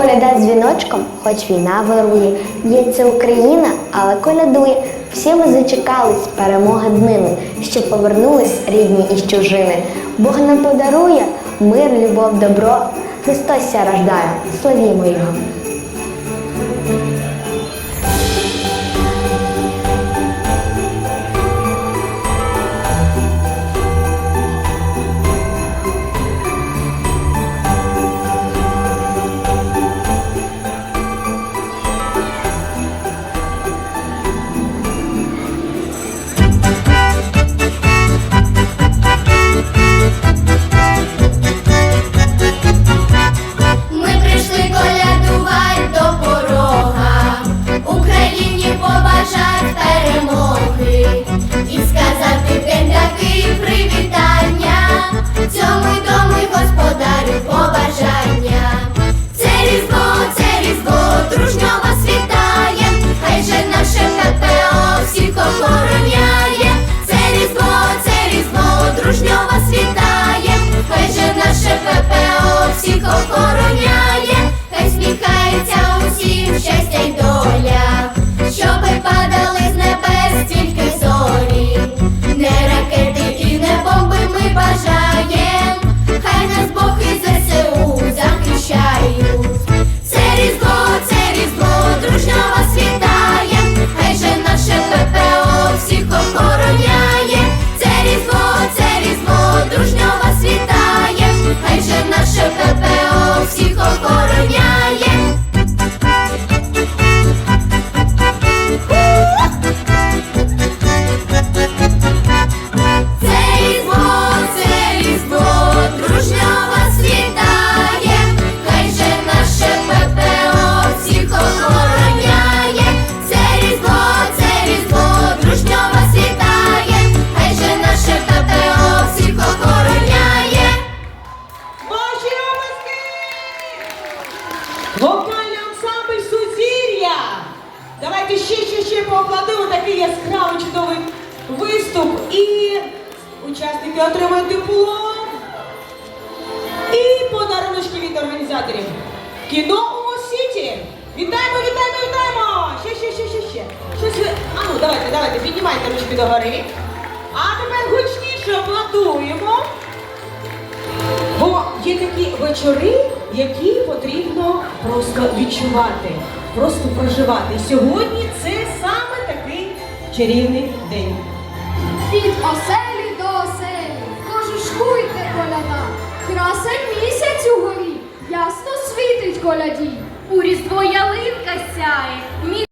коляда з віночком, хоч війна вирує, б'ється Україна, але колядує. Всі ми зачекались перемоги днини, що повернулись рідні із чужини. Бог нам подарує мир, любов, добро. Христос ся рождає, славімо Його. Давайте ще, ще, ще поаплодуємо такий яскравий чудовий виступ. І учасники отримають диплом. І подарунки від організаторів. Кіно у Сіті! Вітаємо, вітаємо, вітаємо! Ще, ще, ще, ще, ще. Щось ви. А ну, давайте, давайте, піднімайте ручки догори. А тепер гучніше аплодуємо. Є такі вечори, які потрібно просто відчувати, просто проживати. Сьогодні це саме такий чарівний день. Від оселі до оселі, кожушкуйте коляда, красень місяць у горі, ясно світить коляді. У різдво ялинка сяє,